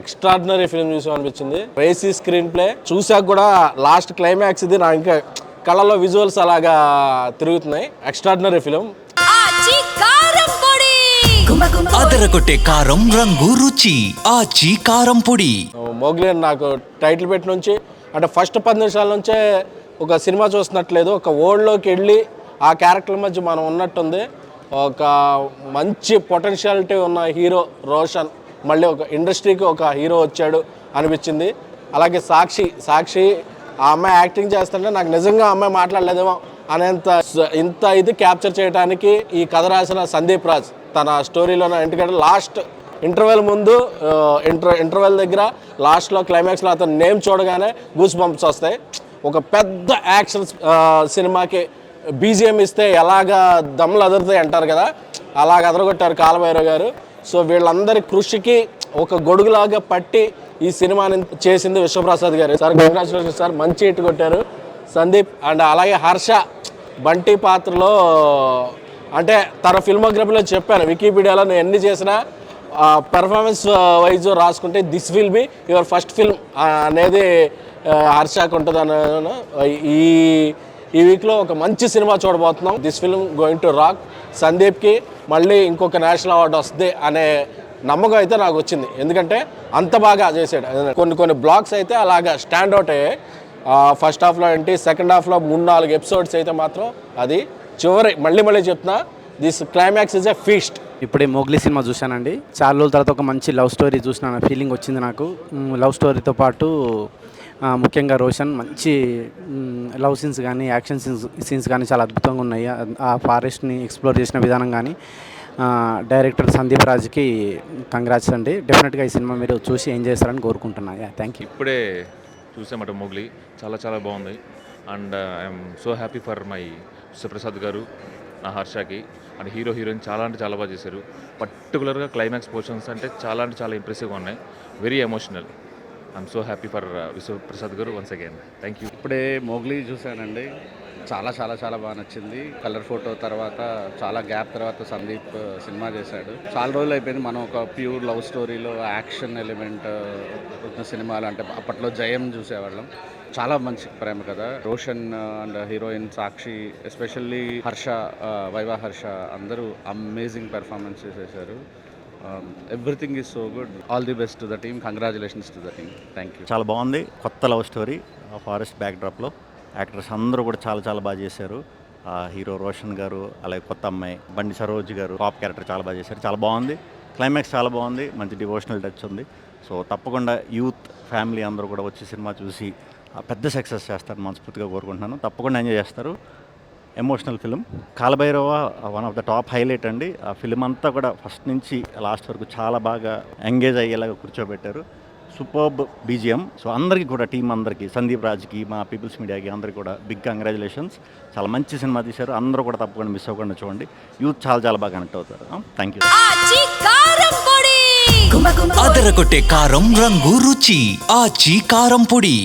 Extraordinary film చూసాం అనిపించింది. Racy screen play చూసాక కూడా లాస్ట్ క్లైమాక్స్ ఇది నా ఇంకా కళ్ళలో విజువల్స్ అలాగా తిరుగుతున్నాయి. ఎక్స్ట్రాడినరీ ఫిలిం అదరగొట్టే కారం రంగు రుచి ఆచి కారం పొడి. మోగ్లీ నాకు టైటిల్ పెట్టి నుంచి అంటే ఫస్ట్ పది నిమిషాల నుంచే ఒక సినిమా చూస్తున్నట్లేదు. ఒక వరల్డ్లోకి వెళ్ళి ఆ క్యారెక్టర్ మధ్య మనం ఉన్నట్టుంది. ఒక మంచి పొటెన్షియాలిటీ ఉన్న హీరో రోషన్. మళ్ళీ ఒక ఇండస్ట్రీకి ఒక హీరో వచ్చాడు అనిపించింది. అలాగే సాక్షి సాక్షి ఆ అమ్మాయి యాక్టింగ్ చేస్తుంటే నాకు నిజంగా అమ్మాయి మాట్లాడలేదేమో అనేంత ఇంత ఇది క్యాప్చర్ చేయడానికి ఈ కథ రాసిన సందీప్ రాజ్ తన స్టోరీలో ఎందుకంటే లాస్ట్ ఇంటర్వెల్ ముందు ఇంటర్ ఇంటర్వెల్ దగ్గర లాస్ట్లో క్లైమాక్స్లో అతను నేమ్ చూడగానే గూస్ బంప్స్ వస్తాయి. ఒక పెద్ద యాక్షన్ సినిమాకి బీజిఎం ఇస్తే ఎలాగా దమ్ములు అదురుతాయి అంటారు కదా అలాగ అదరగొట్టారు కాలభైరవ్ గారు. సో వీళ్ళందరి కృషికి ఒక గొడుగులాగా పట్టి ఈ సినిమాని చేసింది Vishwaprasad garu. Sir congratulation sir. మంచి హిట్ కొట్టారు. సందీప్ అండ్ అలాగే హర్ష బంటి పాత్రలో అంటే తన ఫిల్మోగ్రఫీలో చెప్పాను వికీపీడియాలో నేను ఎన్ని చేసినా పెర్ఫార్మెన్స్ వైజ్ రాసుకుంటే this will be your first film అనేది ఆ, హర్షకు ఉంటుంది ఈ ఈ వీక్లో ఒక మంచి సినిమా చూడబోతున్నాం. This film going to rock సందీప్కి మళ్ళీ ఇంకొక నేషనల్ అవార్డు వస్తుంది అనే నమ్మకం అయితే నాకు వచ్చింది. ఎందుకంటే అంత బాగా చేసాడు కొన్ని కొన్ని బ్లాగ్స్ అయితే అలాగా స్టాండ్ అవుట్ అయ్యాయి. ఫస్ట్ హాఫ్లో ఏంటి సెకండ్ హాఫ్లో మూడు నాలుగు ఎపిసోడ్స్ అయితే మాత్రం అది చివరి మళ్ళీ మళ్ళీ చెప్తున్నా this climax is a feast ఇప్పుడే మోగ్లీ సినిమా చూశానండి. చాలా రోజుల తర్వాత ఒక మంచి లవ్ స్టోరీ చూసిన ఫీలింగ్ వచ్చింది నాకు. లవ్ స్టోరీతో పాటు ముఖ్యంగా రోషన్ మంచి లవ్ సీన్స్ కానీ యాక్షన్ సీన్స్ సీన్స్ కానీ చాలా అద్భుతంగా ఉన్నాయి. ఆ- ఫారెస్ట్ని ఎక్స్ప్లోర్ చేసిన విధానం కానీ డైరెక్టర్ సందీప్ రాజ్కి కంగ్రాట్స్ అండి. డెఫినెట్గా ఈ సినిమా మీరు చూసి ఎంజాయ్ చేస్తారని కోరుకుంటున్నాను థ్యాంక్ యూ. ఇప్పుడే చూసామట మోగ్లీ చాలా చాలా బాగుంది. And I'm so happy for my Suprasad garu నా హర్షకి. అండ్ హీరో హీరోయిన్ చాలా అంటే చాలా బాగా చేశారు. పర్టికులర్గా క్లైమాక్స్ పోర్షన్స్ అంటే చాలా అంటే చాలా ఇంప్రెసివ్గా ఉన్నాయి. Very emotional I'm so happy for Vishwaprasad garu once again thank you ఇప్పుడే మోగ్లీ చూశానండి. చాలా చాలా చాలా బాగా నచ్చింది. కలర్ ఫోటో తర్వాత చాలా గ్యాప్ తర్వాత సందీప్ సినిమా uh, చేశాడు. చాలా రోజులు అయిపోయింది మనం ఒక ప్యూర్ లవ్ స్టోరీలో యాక్షన్ ఎలిమెంట్ ఉన్న సినిమాలు అంటే అప్పట్లో జయం చూసేవాళ్ళం. చాలా మంచి ప్రేమ కదా. Roshan uh, and heroine Sakshi especially Harsha uh, Viva Harsha అందరూ అమేజింగ్ పెర్ఫార్మెన్స్ చేశారు everything is so good all the best to the team congratulations to the team thank you చాలా బాగుంది. కొత్త లవ్ స్టోరీ ఫారెస్ట్ ఫారెస్ట్ బ్యాక్డ్రాప్లో. Actors అందరూ కూడా చాలా చాలా బాగా చేశారు. హీరో రోషన్ గారు అలాగే కొత్త అమ్మాయి బండి సరోజ్ గారు టాప్ క్యారెక్టర్ చాలా బాగా చేశారు. చాలా బాగుంది. క్లైమాక్స్ చాలా బాగుంది. మంచి డివోషనల్ టచ్ ఉంది. సో తప్పకుండా యూత్ ఫ్యామిలీ అందరూ కూడా వచ్చి సినిమా చూసి పెద్ద సక్సెస్ చేస్తారు మనస్ఫూర్తిగా కోరుకుంటున్నాను. తప్పకుండా ఎంజాయ్ చేస్తారు. Emotional film. Kaala Bhairava one of the top highlight అండి. ఆ ఫిలిం అంతా కూడా ఫస్ట్ నుంచి లాస్ట్ వరకు చాలా బాగా ఎంగేజ్ అయ్యేలాగా కూర్చోబెట్టారు. సూపర్బ్ బీజిఎం సో అందరికీ కూడా టీం అందరికీ సందీప్ రాజ్కి మా పీపుల్స్ మీడియాకి అందరికీ కూడా బిగ్ కంగ్రాచులేషన్స్. చాలా మంచి సినిమా తీశారు. అందరూ కూడా తప్పకుండా మిస్ అవ్వకుండా చూడండి. యూత్ చాలా చాలా బాగా కనెక్ట్ అవుతారు. థ్యాంక్ యూ అదరగొట్టే కారం రంగు రుచి. ఆచి కారం పొడి.